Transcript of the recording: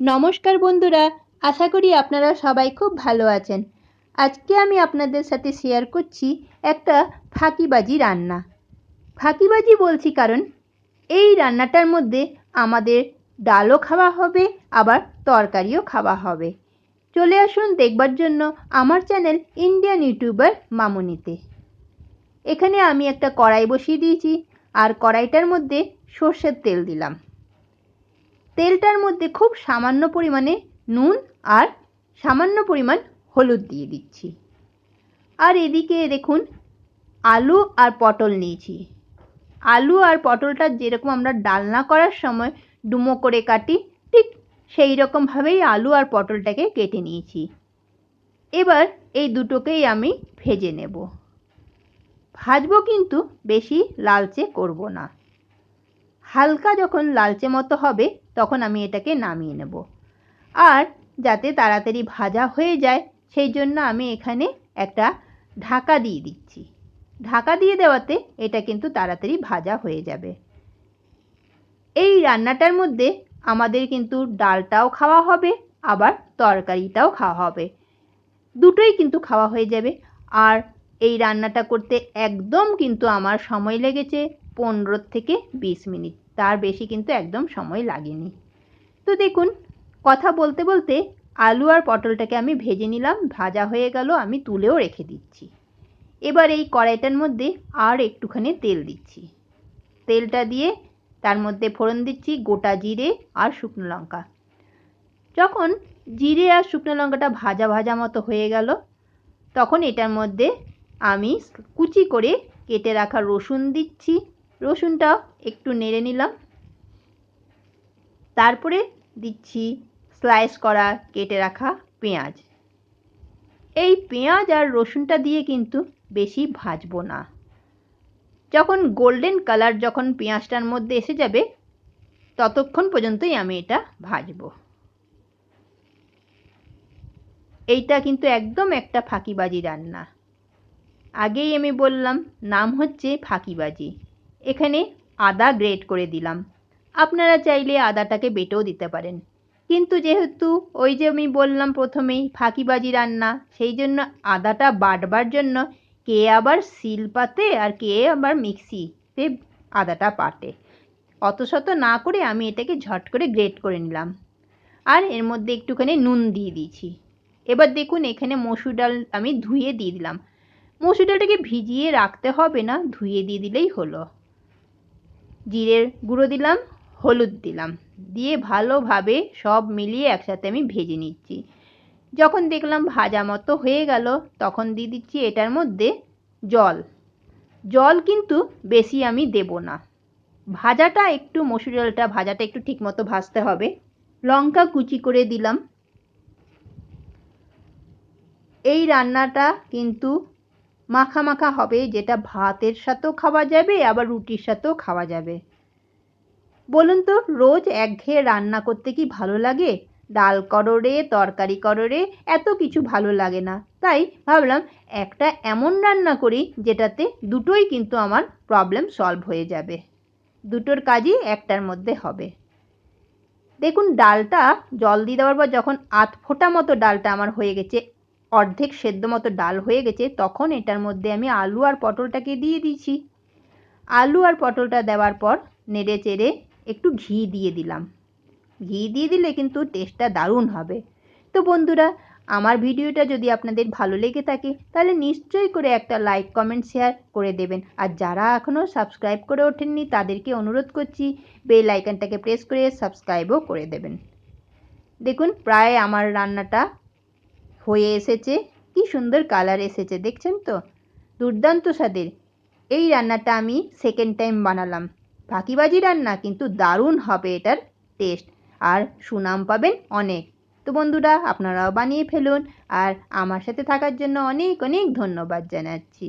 নমস্কার বন্ধুরা, আশা করি আপনারা সবাই খুব ভালো আছেন। আজকে আমি আপনাদের সাথে শেয়ার করছি একটা ফাঁকিবাজি রান্না। ফাঁকিবাজি বলছি কারণ, এই রান্নাটার মধ্যে আমাদের ডালও খাওয়া হবে, আবার তরকারিও খাওয়া হবে। চলে আসুন দেখবার জন্য আমার চ্যানেল ইন্ডিয়ান ইউটিউবার মামুনিতে। এখানে আমি একটা কড়াই বসিয়ে দিয়েছি, আর কড়াইটার মধ্যে সর্ষের তেল দিলাম। তেলটার মধ্যে খুব সামান্য পরিমাণে নুন আর সামান্য পরিমাণ হলুদ দিয়ে দিচ্ছি। আর এদিকে দেখুন, আলু আর পটল নিয়েছি। আলু আর পটলটা যেরকম আমরা ডালনা করার সময় ডুমো করে কাটি, ঠিক সেই রকমভাবেই আলু আর পটলটাকে কেটে নিয়েছি। এবার এই দুটোকেই আমি ভেজে নেব। ভাজবো কিন্তু বেশি লালচে করব না। হালকা যখন লালচে মতো হবে তখন আমি এটাকে নামিয়ে নেব। আর যাতে তাড়াতাড়ি ভাজা হয়ে যায়, সেই জন্য আমি এখানে একটা ঢাকা দিয়ে দিচ্ছি। ঢাকা দিয়ে দেওয়াতে এটা কিন্তু তাড়াতাড়ি ভাজা হয়ে যাবে। এই রান্নাটার মধ্যে আমাদের কিন্তু ডালটাও খাওয়া হবে, আবার তরকারিটাও খাওয়া হবে। দুটোই কিন্তু খাওয়া হয়ে যাবে। আর এই রান্নাটা করতে একদম কিন্তু আমার সময় লেগেছে পনেরো থেকে বিশ মিনিট। তার বেশি কিন্তু একদম সময় লাগেনি। তো দেখুন, কথা বলতে বলতে আলু আর পটলটাকে আমি ভেজে নিলাম, ভাজা হয়ে গেল, আমি তুলেও রেখে দিচ্ছি। এবার এই কড়াইটার মধ্যে আর একটুখানি তেল দিচ্ছি। তেলটা দিয়ে তার মধ্যে ফোড়ন দিচ্ছি গোটা জিরে আর শুকনো লঙ্কা। যখন জিরে আর শুকনো লঙ্কাটা ভাজা ভাজা মতো হয়ে গেল, তখন এটার মধ্যে আমি কুচি করে কেটে রাখা রসুন দিচ্ছি রসুনটা একটু নেড়ে নিলাম। তারপরে দিচ্ছি স্লাইস করা কেটে রাখা পেঁয়াজ। এই পেঁয়াজ আর রসুনটা দিয়ে কিন্তু বেশি ভাজবো না। যখন গোল্ডেন কালার যখন পেঁয়াজটার মধ্যে এসে যাবে, ততক্ষণ পর্যন্তই আমি এটা ভাজবো। এইটা কিন্তু একদম একটা ফাঁকিবাজি রান্না। আগেই আমি বললাম, নাম হচ্ছে ফাঁকিবাজি। এখানে আদা গ্রেট করে দিলাম। আপনারা চাইলে আদাটাকে বেটেও দিতে পারেন। কিন্তু যেহেতু ওই যে আমি বললাম প্রথমেই ফাঁকিবাজি রান্না, সেই জন্য আদাটা বাটবার জন্য কে আবার শিল পাতে আর কে আবার মিক্সিতে আদাটা পাটে অত শত না করে আমি এটাকে ঝট করে গ্রেট করে নিলাম। আর এর মধ্যে একটুখানি নুন দিয়ে দিয়েছি। এবার দেখুন এখানে মসুর ডাল আমি ধুয়ে দিয়ে দিলাম। মসুর ডালটাকে ভিজিয়ে রাখতে হবে না, ধুয়ে দিয়ে দিলেই হলো। জিরের গুঁড়ো দিলাম, হলুদ দিলাম। দিয়ে ভালোভাবে সব মিলিয়ে একসাথে আমি ভেজে নিচ্ছি। যখন দেখলাম ভাজা মতো হয়ে গেল, তখন দিয়ে দিচ্ছি এটার মধ্যে জল। জল কিন্তু বেশি আমি দেব না। ভাজাটা একটু, মসুর ডালটা ভাজাটা একটু ঠিকমতো ভাজতে হবে। লঙ্কা কুচি করে দিলাম। এই রান্নাটা কিন্তু মাখা মাখা হবে, যেটা ভাতের সাথেও খাওয়া যাবে, আবার রুটির সাথেও খাওয়া যাবে। বলুন তো, রোজ একঘেয়ে রান্না করতে কি ভালো লাগে? ডাল কররে তরকারি করো রে এত কিছু ভালো লাগে না। তাই ভাবলাম, একটা এমন রান্না করি, যেটাতে দুটোই কিন্তু আমার প্রবলেম সলভ হয়ে যাবে। দুটোর কাজই একটার মধ্যে হবে। দেখুন, ডালটা জল দিয়ে দেওয়ার পর যখন আধ ফোটা মতো ডালটা আমার হয়ে গেছে অর্ধেক সেদ্ধ মতো ডাল হয়ে গেছে, তখন এটার মধ্যে আমি আলু আর পটলটাকে দিয়ে দিয়েছি। আলু আর পটলটা দেওয়ার পর নেড়ে চেড়ে একটু ঘি দিয়ে দিলাম। ঘি দিয়ে দিলে কিন্তু টেস্টটা দারুণ হবে। তো বন্ধুরা, আমার ভিডিওটা যদি আপনাদের ভালো লেগে থাকে, তাহলে নিশ্চয়ই করে একটা লাইক কমেন্ট শেয়ার করে দেবেন। আর যারা এখনও সাবস্ক্রাইব করে ওঠেননি, তাদেরকে অনুরোধ করছি বেল আইকনটাকে প্রেস করে সাবস্ক্রাইবও করে দেবেন। দেখুন, প্রায় আমার রান্নাটা হয়ে এসেছে। কি সুন্দর কালার এসেছে, দেখছেন তো? দুর্দান্ত স্বাদের। এই রান্নাটা আমি সেকেন্ড টাইম বানালাম। ফাঁকিবাজি রান্না, কিন্তু দারুণ হবে এটার টেস্ট আর সুনাম পাবেন অনেক। তো বন্ধুরা, আপনারাও বানিয়ে ফেলুন। আর আমার সাথে থাকার জন্য অনেক অনেক ধন্যবাদ জানাচ্ছি।